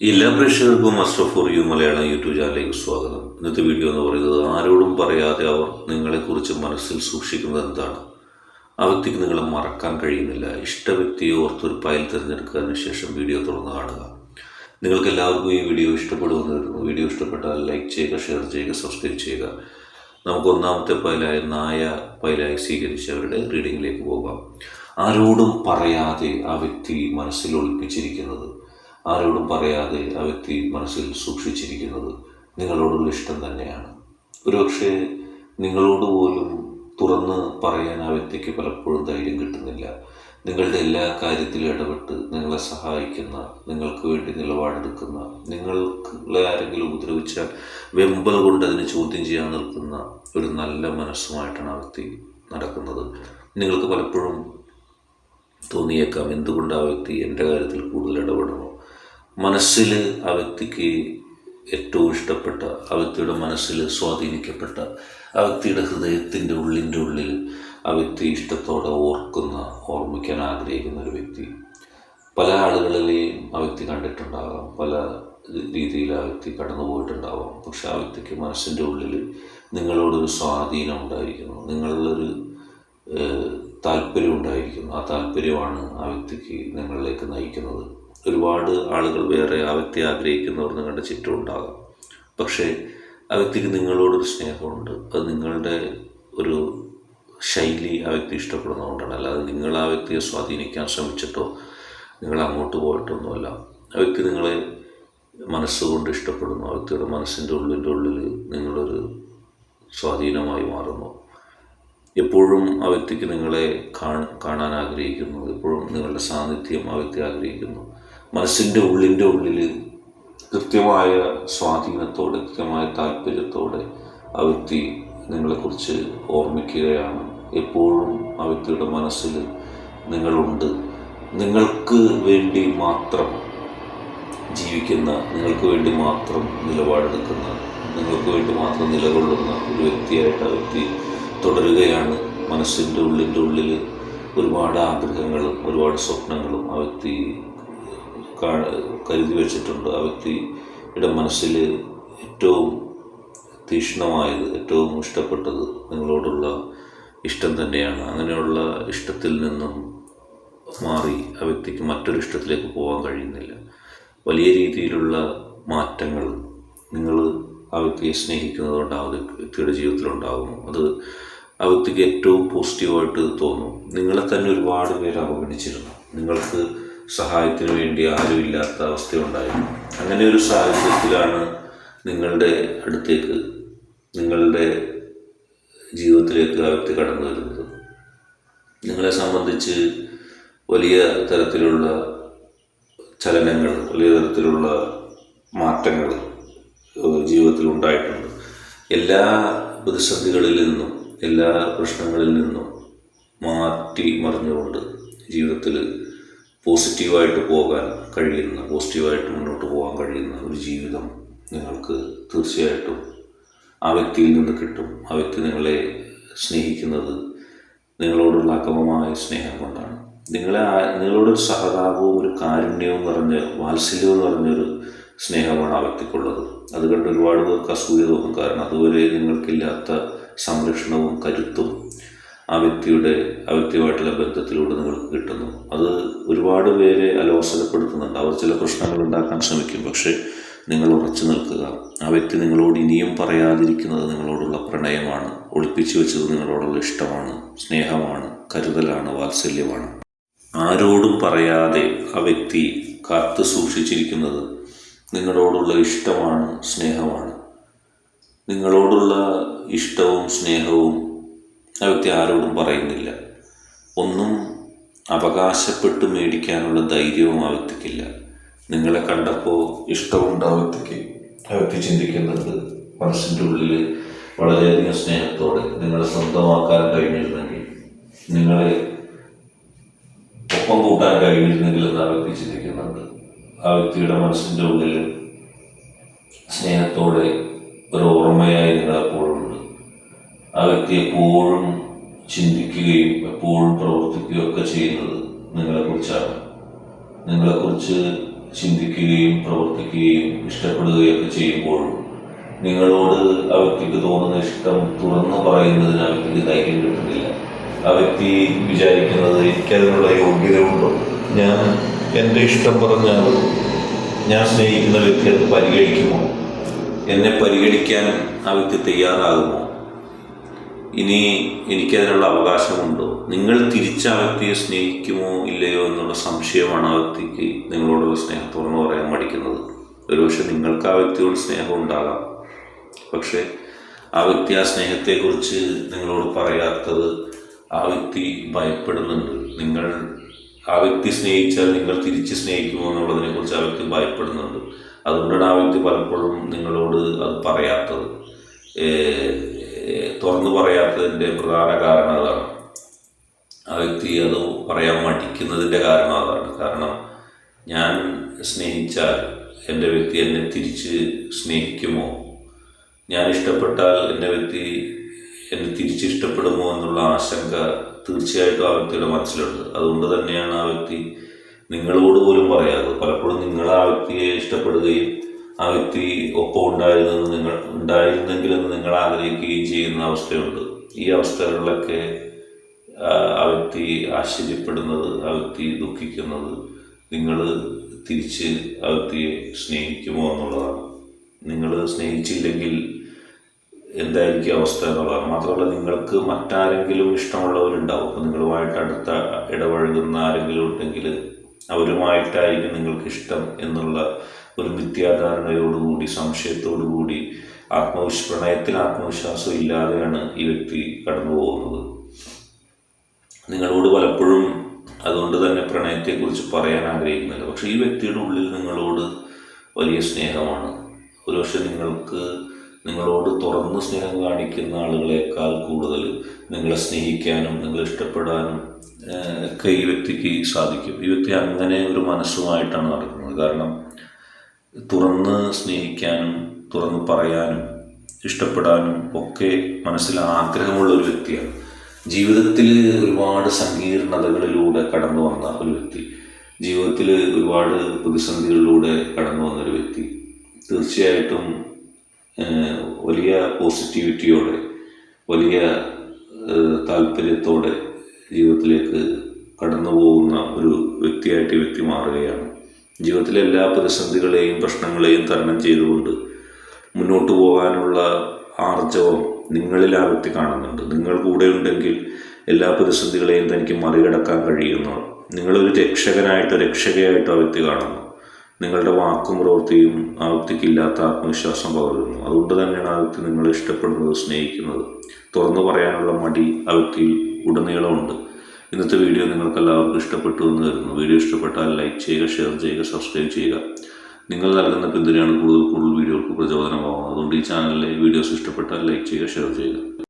എല്ലാ പ്രേക്ഷകർക്കും master for you Malayalam YouTube ചാനലിലേക്ക് സ്വാഗതം. ഇന്നത്തെ വീഡിയോ എന്ന് പറയുന്നത് ആരോടും പറയാതെ അവർ നിങ്ങളെക്കുറിച്ച് മനസ്സിൽ സൂക്ഷിക്കുന്നത് എന്താണ്? ആ വ്യക്തിക്ക് നിങ്ങളെ മറക്കാൻ കഴിയുന്നില്ല. ഇഷ്ട വ്യക്തിയെ ഓർത്തൊരു ഫയൽ തിരഞ്ഞെടുക്കാതിന് ശേഷം വീഡിയോ തുറന്ന് കാണുക. നിങ്ങൾക്ക് എല്ലാവർക്കും ഈ വീഡിയോ ഇഷ്ടപ്പെടുമെന്ന് വരുന്നു വീഡിയോ ഇഷ്ടപ്പെട്ടാൽ ലൈക്ക് ചെയ്യുക ഷെയർ ചെയ്യുക സബ്സ്ക്രൈബ് ചെയ്യുക. നമുക്ക് ഒന്നാമത്തെ ഫയലായ നായ ഫയലായി സ്വീകരിച്ചവരുടെ റീഡിങ്ങിലേക്ക് പോകാം. ആരോടും പറയാതെ ആ വ്യക്തി മനസ്സിൽ ഒളിപ്പിച്ചിരിക്കുന്നത് ആരോടും പറയാതെ ആ വ്യക്തി മനസ്സിൽ സൂക്ഷിച്ചിരിക്കുന്നത് നിങ്ങളോടുള്ള ഇഷ്ടം തന്നെയാണ്. ഒരുപക്ഷെ നിങ്ങളോട് പോലും തുറന്ന് പറയാൻ ആ വ്യക്തിക്ക് പലപ്പോഴും ധൈര്യം കിട്ടുന്നില്ല. നിങ്ങളുടെ എല്ലാ കാര്യത്തിലും ഇടപെട്ട് നിങ്ങളെ സഹായിക്കുന്ന നിങ്ങൾക്ക് വേണ്ടി നിലപാടെടുക്കുന്ന നിങ്ങളെ ആരെങ്കിലും ഉപദ്രവിച്ചാൽ വെമ്പൽ കൊണ്ട് അതിനെ ചോദ്യം ചെയ്യാൻ നിൽക്കുന്ന ഒരു നല്ല മനസ്സുമായിട്ടാണ് ആ വ്യക്തി നടക്കുന്നത്. നിങ്ങൾക്ക് പലപ്പോഴും തോന്നിയേക്കാം എന്തുകൊണ്ട് ആ വ്യക്തി എന്റെ കാര്യത്തിൽ കൂടുതൽ ഇടപെടണോ? മനസ്സിൽ ആ വ്യക്തിക്ക് ഏറ്റവും ഇഷ്ടപ്പെട്ട ആ വ്യക്തിയുടെ മനസ്സിൽ സ്വാധീനിക്കപ്പെട്ട ആ വ്യക്തിയുടെ ഹൃദയത്തിന്റെ ഉള്ളിന്റെ ഉള്ളിൽ ആ വ്യക്തി ഇഷ്ടത്തോടെ ഓർക്കുന്ന ഓർമ്മിക്കാൻ ആഗ്രഹിക്കുന്ന ഒരു വ്യക്തി. പല ആളുകളിലെയും ആ വ്യക്തി കണ്ടിട്ടുണ്ടാകാം. പല രീതിയിൽ ആ വ്യക്തി കടന്നു പോയിട്ടുണ്ടാവാം. പക്ഷെ ആ വ്യക്തിക്ക് മനസ്സിന്റെ ഉള്ളിൽ നിങ്ങളോടൊരു സ്വാധീനം ഉണ്ടായിരിക്കുന്നു. നിങ്ങളിലൊരു താല്പര്യം ഉണ്ടായിരിക്കുന്നു. ആ താല്പര്യമാണ് ആ വ്യക്തിക്ക് നിങ്ങളിലേക്ക് നയിക്കുന്നത്. ഒരുപാട് ആളുകൾ വേറെ ആ വ്യക്തി ആഗ്രഹിക്കുന്നവർ നിങ്ങളുടെ ചുറ്റും ഉണ്ടാകാം. പക്ഷേ ആ വ്യക്തിക്ക് നിങ്ങളോടൊരു സ്നേഹമുണ്ട്. അത് നിങ്ങളുടെ ഒരു ശൈലി ആ വ്യക്തി ഇഷ്ടപ്പെടുന്നതുകൊണ്ടാണ്. അല്ലാതെ നിങ്ങൾ ആ വ്യക്തിയെ സ്വാധീനിക്കാൻ ശ്രമിച്ചിട്ടോ നിങ്ങൾ അങ്ങോട്ട് പോയിട്ടൊന്നുമല്ല. ആ വ്യക്തി നിങ്ങളെ മനസ്സുകൊണ്ട് ഇഷ്ടപ്പെടുന്നു. ആ വ്യക്തിയുടെ മനസ്സിന്റെ ഉള്ളിന്റെ ഉള്ളിൽ നിങ്ങളൊരു സ്വാധീനമായി മാറുന്നു. എപ്പോഴും ആ വ്യക്തിക്ക് നിങ്ങളെ കാണാൻ ആഗ്രഹിക്കുന്നു. എപ്പോഴും നിങ്ങളുടെ സാന്നിധ്യം ആ വ്യക്തി ആഗ്രഹിക്കുന്നു. മനസ്സിന്റെ ഉള്ളിന്റെ ഉള്ളിൽ കൃത്യമായ സ്വാധീനത്തോടെ കൃത്യമായ താല്പര്യത്തോടെ ആ വ്യക്തി നിങ്ങളെക്കുറിച്ച് ഓർമ്മിക്കുകയാണ്. എപ്പോഴും ആ വ്യക്തിയുടെ മനസ്സിൽ നിങ്ങളുണ്ട്. നിങ്ങൾക്ക് വേണ്ടി മാത്രം ജീവിക്കുന്ന നിങ്ങൾക്ക് വേണ്ടി മാത്രം നിലപാടെടുക്കുന്ന നിങ്ങൾക്ക് വേണ്ടി മാത്രം നിലകൊള്ളുന്ന ഒരു വ്യക്തിയായിട്ട് ആ വ്യക്തി തുടരുകയാണ്. മനസ്സിന്റെ ഉള്ളിന്റെ ഉള്ളിൽ ഒരുപാട് ആഗ്രഹങ്ങളും ഒരുപാട് സ്വപ്നങ്ങളും ആ വ്യക്തി കരുതി വെച്ചിട്ടുണ്ട് ആ വ്യക്തിയുടെ മനസ്സിൽ ഏറ്റവും തീക്ഷ്ണമായത് ഏറ്റവും ഇഷ്ടപ്പെട്ടത് നിങ്ങളോടുള്ള ഇഷ്ടം തന്നെയാണ്. അങ്ങനെയുള്ള ഇഷ്ടത്തിൽ നിന്നും മാറി ആ വ്യക്തിക്ക് മറ്റൊരു ഇഷ്ടത്തിലേക്ക് പോകാൻ കഴിയുന്നില്ല. വലിയ രീതിയിലുള്ള മാറ്റങ്ങൾ നിങ്ങൾ ആ വ്യക്തിയെ സ്നേഹിക്കുന്നതുകൊണ്ട് ആ വ്യക്തിയുടെ ജീവിതത്തിലുണ്ടാകുന്നു അത് ആ വ്യക്തിക്ക് ഏറ്റവും പോസിറ്റീവായിട്ട് തോന്നും. നിങ്ങളെ തന്നെ ഒരുപാട് പേര് അവഗണിച്ചിരുന്നു. നിങ്ങൾക്ക് സഹായത്തിന് വേണ്ടി ആരുമില്ലാത്ത അവസ്ഥയുണ്ടായിരുന്നു. അങ്ങനെ ഒരു സാഹചര്യത്തിലാണ് നിങ്ങളുടെ അടുത്തേക്ക് നിങ്ങളുടെ ജീവിതത്തിലേക്ക് ആ വ്യക്തി കടന്നു വരുന്നത്. നിങ്ങളെ സംബന്ധിച്ച് വലിയ തരത്തിലുള്ള ചലനങ്ങൾ വലിയ തരത്തിലുള്ള മാറ്റങ്ങൾ ജീവിതത്തിൽ ഉണ്ടായിട്ടുണ്ട്. എല്ലാ പ്രതിസന്ധികളിൽ നിന്നും എല്ലാ പ്രശ്നങ്ങളിൽ നിന്നും മാറ്റി മറിഞ്ഞുകൊണ്ട് ജീവിതത്തിൽ പോസിറ്റീവായിട്ട് പോകാൻ കഴിയുന്ന പോസിറ്റീവായിട്ട് മുന്നോട്ട് പോകാൻ കഴിയുന്ന ഒരു ജീവിതം നിങ്ങൾക്ക് തീർച്ചയായിട്ടും ആ വ്യക്തിയിൽ നിന്ന് കിട്ടും. ആ വ്യക്തി നിങ്ങളെ സ്നേഹിക്കുന്നത് നിങ്ങളോടുള്ള അക്രമമായ സ്നേഹം കൊണ്ടാണ്. നിങ്ങളെ നിങ്ങളോടൊരു സഹതാപവും ഒരു കാരുണ്യവും നിറഞ്ഞ വാത്സല്യവും നിറഞ്ഞൊരു സ്നേഹമാണ് ആ വ്യക്തിക്കുള്ളത്. അത് കണ്ട് ഒരുപാട് പേർക്ക് അസൂയ തോന്നും. കാരണം അതുവരെ നിങ്ങൾക്കില്ലാത്ത സംരക്ഷണവും കരുത്തും ആ വ്യക്തിയുടെ ആ വ്യക്തിയുമായിട്ടുള്ള ബന്ധത്തിലൂടെ നിങ്ങൾക്ക് കിട്ടുന്നു. അത് ഒരുപാട് പേരെ അലോസരപ്പെടുത്തുന്നുണ്ട്. അവർ ചില പ്രശ്നങ്ങൾ ഉണ്ടാക്കാൻ ശ്രമിക്കും. പക്ഷേ നിങ്ങൾ ഉറച്ചു നിൽക്കുക. ആ വ്യക്തി നിങ്ങളോട് ഇനിയും പറയാതിരിക്കുന്നത് നിങ്ങളോടുള്ള പ്രണയമാണ്. ഒളിപ്പിച്ചു വെച്ചത് നിങ്ങളോടുള്ള ഇഷ്ടമാണ്. സ്നേഹമാണ്. കരുതലാണ്. വാത്സല്യമാണ്. ആരോടും പറയാതെ ആ വ്യക്തി കാത്തു സൂക്ഷിച്ചിരിക്കുന്നത് നിങ്ങളോടുള്ള ഇഷ്ടമാണ് സ്നേഹമാണ്. നിങ്ങളോടുള്ള ഇഷ്ടവും സ്നേഹവും ആ വ്യക്തി ആരോടും പറയുന്നില്ല. ഒന്നും അവകാശപ്പെട്ട് മേടിക്കാനുള്ള ധൈര്യവും ആ വ്യക്തിക്കില്ല. നിങ്ങളെ കണ്ടപ്പോൾ ഇഷ്ടമുണ്ട് ആ വ്യക്തിക്ക്. ആ വ്യക്തി ചിന്തിക്കുന്നുണ്ട് മനസ്സിന്റെ ഉള്ളിൽ വളരെയധികം സ്നേഹത്തോടെ നിങ്ങളെ സ്വന്തമാക്കാൻ കഴിഞ്ഞിരുന്നെങ്കിൽ നിങ്ങളെ ഒപ്പം കൂട്ടാൻ കഴിഞ്ഞിരുന്നെങ്കിൽ എന്ന് ആ വ്യക്തി ചിന്തിക്കുന്നുണ്ട്. ആ വ്യക്തിയുടെ മനസ്സിന്റെ ഉള്ളിൽ സ്നേഹത്തോടെ ഒരു ഓർമ്മയായി നിങ്ങളെപ്പോഴുണ്ട് ആ വ്യക്തി എപ്പോഴും ചിന്തിക്കുകയും എപ്പോഴും പ്രവർത്തിക്കുകയും ഒക്കെ ചെയ്യുന്നത് നിങ്ങളെക്കുറിച്ചാണ്. നിങ്ങളെക്കുറിച്ച് ചിന്തിക്കുകയും പ്രവർത്തിക്കുകയും ഇഷ്ടപ്പെടുകയൊക്കെ ചെയ്യുമ്പോൾ നിങ്ങളോട് ആ വ്യക്തിക്ക് തോന്നുന്ന ഇഷ്ടം തുറന്നു പറയുന്നതിന് ആ വ്യക്തിക്ക് ധൈര്യം കിട്ടുന്നില്ല. ആ വ്യക്തി വിചാരിക്കുന്നത് എനിക്കതിനുള്ള യോഗ്യത ഉണ്ടോ ഞാൻ എന്റെ ഇഷ്ടം പറഞ്ഞാൽ ഞാൻ സ്നേഹിക്കുന്ന വ്യക്തി അത് പരിഗണിക്കുമോ? എന്നെ പരിഗണിക്കാൻ ആ വ്യക്തി തയ്യാറാകുമോ? ഇനി എനിക്കതിനുള്ള അവകാശമുണ്ടോ? നിങ്ങൾ തിരിച്ച ആ വ്യക്തിയെ സ്നേഹിക്കുമോ ഇല്ലയോ എന്നുള്ള സംശയമാണ് ആ വ്യക്തിക്ക് നിങ്ങളോടുള്ള സ്നേഹം തുറന്നു പറയാൻ മടിക്കുന്നത്. ഒരുപക്ഷെ നിങ്ങൾക്ക് ആ വ്യക്തിയോട് സ്നേഹം ഉണ്ടാകാം. പക്ഷേ ആ വ്യക്തി ആ സ്നേഹത്തെക്കുറിച്ച് നിങ്ങളോട് പറയാത്തത് ആ വ്യക്തി ഭയപ്പെടുന്നുണ്ട്. നിങ്ങൾ ആ വ്യക്തി സ്നേഹിച്ചാൽ നിങ്ങൾ തിരിച്ച് സ്നേഹിക്കുമോ എന്നുള്ളതിനെ കുറിച്ച് ആ വ്യക്തി ഭയപ്പെടുന്നുണ്ട്. അതുകൊണ്ടാണ് ആ വ്യക്തി പലപ്പോഴും നിങ്ങളോട് അത് പറയാത്തത്. തുറന്നു പറയാത്തതിന്റെ പ്രധാന കാരണം അതാണ് ആ വ്യക്തി അത് പറയാൻ മടിക്കുന്നതിന്റെ കാരണം അതാണ് കാരണം ഞാൻ സ്നേഹിച്ചാൽ എന്റെ വ്യക്തി എന്നെ തിരിച്ച് സ്നേഹിക്കുമോ? ഞാൻ ഇഷ്ടപ്പെട്ടാൽ എന്റെ വ്യക്തി എന്നെ തിരിച്ച് ഇഷ്ടപ്പെടുമോ എന്നുള്ള ആശങ്ക തീർച്ചയായിട്ടും ആ വ്യക്തിയുടെ മനസ്സിലുണ്ട്. അതുകൊണ്ട് തന്നെയാണ് ആ വ്യക്തി നിങ്ങളോട് പോലും പറയാറ്. പലപ്പോഴും നിങ്ങൾ ആ വ്യക്തിയെ ഇഷ്ടപ്പെടുകയും ആ വ്യക്തി ഒപ്പം ഉണ്ടായിരുന്നെന്ന് നിങ്ങൾ ഉണ്ടായിരുന്നെങ്കിലെന്ന് നിങ്ങൾ ആഗ്രഹിക്കുകയും ചെയ്യുന്ന അവസ്ഥയുണ്ട്. ഈ അവസ്ഥകളിലൊക്കെ ആ വ്യക്തി ആശ്ചര്യപ്പെടുന്നത് ആ വ്യക്തി ദുഃഖിക്കുന്നത് നിങ്ങൾ തിരിച്ച് ആ വ്യക്തിയെ സ്നേഹിക്കുമോ എന്നുള്ളതാണ്. നിങ്ങൾ സ്നേഹിച്ചില്ലെങ്കിൽ എന്തായിരിക്കും അവസ്ഥ എന്നുള്ളതാണ്. മാത്രമല്ല നിങ്ങൾക്ക് മറ്റാരെങ്കിലും ഇഷ്ടമുള്ളവരുണ്ടാവും. അപ്പോൾ നിങ്ങളുമായിട്ട് അടുത്ത ഇടപഴകുന്ന ആരെങ്കിലും ഉണ്ടെങ്കിൽ അവരുമായിട്ടായിരിക്കും നിങ്ങൾക്ക് ഇഷ്ടം എന്നുള്ള ഒരു മിഥ്യാധാരണയോടുകൂടി സംശയത്തോടുകൂടി ആത്മവിശ്വ പ്രണയത്തിൽ ആത്മവിശ്വാസം ഇല്ലാതെയാണ് ഈ വ്യക്തി കടന്നു പോകുന്നത് നിങ്ങളോട് പലപ്പോഴും അതുകൊണ്ട് തന്നെ പ്രണയത്തെക്കുറിച്ച് പറയാൻ ആഗ്രഹിക്കുന്നില്ല. പക്ഷേ ഈ വ്യക്തിയുടെ ഉള്ളിൽ നിങ്ങളോട് വലിയ സ്നേഹമാണ്. ഒരുപക്ഷെ നിങ്ങൾക്ക് നിങ്ങളോട് തുറന്ന് സ്നേഹം കാണിക്കുന്ന ആളുകളെക്കാൾ കൂടുതൽ നിങ്ങളെ സ്നേഹിക്കാനും നിങ്ങളെ ഇഷ്ടപ്പെടാനും ഒക്കെ ഈ വ്യക്തിക്ക് സാധിക്കും. ഈ വ്യക്തി അങ്ങനെ ഒരു മനസ്സുമായിട്ടാണ് നടക്കുന്നത്. കാരണം തുറന്ന് സ്നേഹിക്കാനും തുറന്ന് പറയാനും ഇഷ്ടപ്പെടാനും ഒക്കെ മനസ്സിൽ ആഗ്രഹമുള്ള ഒരു വ്യക്തിയാണ്. ജീവിതത്തിൽ ഒരുപാട് സങ്കീർണതകളിലൂടെ കടന്നു വന്ന ഒരു വ്യക്തി. ജീവിതത്തിൽ ഒരുപാട് പ്രതിസന്ധികളിലൂടെ കടന്നു വന്ന ഒരു വ്യക്തി. തീർച്ചയായിട്ടും വലിയ പോസിറ്റിവിറ്റിയോടെ വലിയ താല്പര്യത്തോടെ ജീവിതത്തിലേക്ക് കടന്നു പോകുന്ന ഒരു വ്യക്തിയായിട്ട് വ്യക്തി മാറുകയാണ്. ജീവിതത്തിലെ എല്ലാ പ്രതിസന്ധികളെയും പ്രശ്നങ്ങളെയും തരണം ചെയ്തുകൊണ്ട് മുന്നോട്ട് പോകാനുള്ള ആർജവം നിങ്ങളിൽ ആ വ്യക്തി കാണുന്നുണ്ട്. നിങ്ങൾ കൂടെ ഉണ്ടെങ്കിൽ എല്ലാ പ്രതിസന്ധികളെയും തനിക്ക് മറികടക്കാൻ കഴിയുന്നു. നിങ്ങളൊരു രക്ഷകനായിട്ടോ രക്ഷകയായിട്ടോ ആ വ്യക്തി കാണുന്നു. നിങ്ങളുടെ വാക്കും പ്രവൃത്തിയും ആ വ്യക്തിക്ക് ഇല്ലാത്ത ആത്മവിശ്വാസം പകരുന്നു. അതുകൊണ്ട് തന്നെയാണ് ആ വ്യക്തി നിങ്ങളെ ഇഷ്ടപ്പെടുന്നത് സ്നേഹിക്കുന്നത്. തുറന്നു പറയാനുള്ള മടി ആ വ്യക്തിയിൽ ഉടനീളമുണ്ട്. ഇന്നത്തെ വീഡിയോ നിങ്ങൾക്ക് എല്ലാവർക്കും ഇഷ്ടപ്പെട്ടു എന്ന് കരുതുന്നു. വീഡിയോ ഇഷ്ടപ്പെട്ടാൽ ലൈക്ക് ചെയ്യുക ഷെയർ ചെയ്യുക സബ്സ്ക്രൈബ് ചെയ്യുക. നിങ്ങൾ നൽകുന്ന പിന്തുണയാണ് കൂടുതൽ കൂടുതൽ വീഡിയോകൾക്ക് പ്രചോദനമാകുന്നത് അതുകൊണ്ട് ഈ ചാനലിലെ വീഡിയോസ് ഇഷ്ടപ്പെട്ടാൽ ലൈക്ക് ചെയ്യുക ഷെയർ ചെയ്യുക.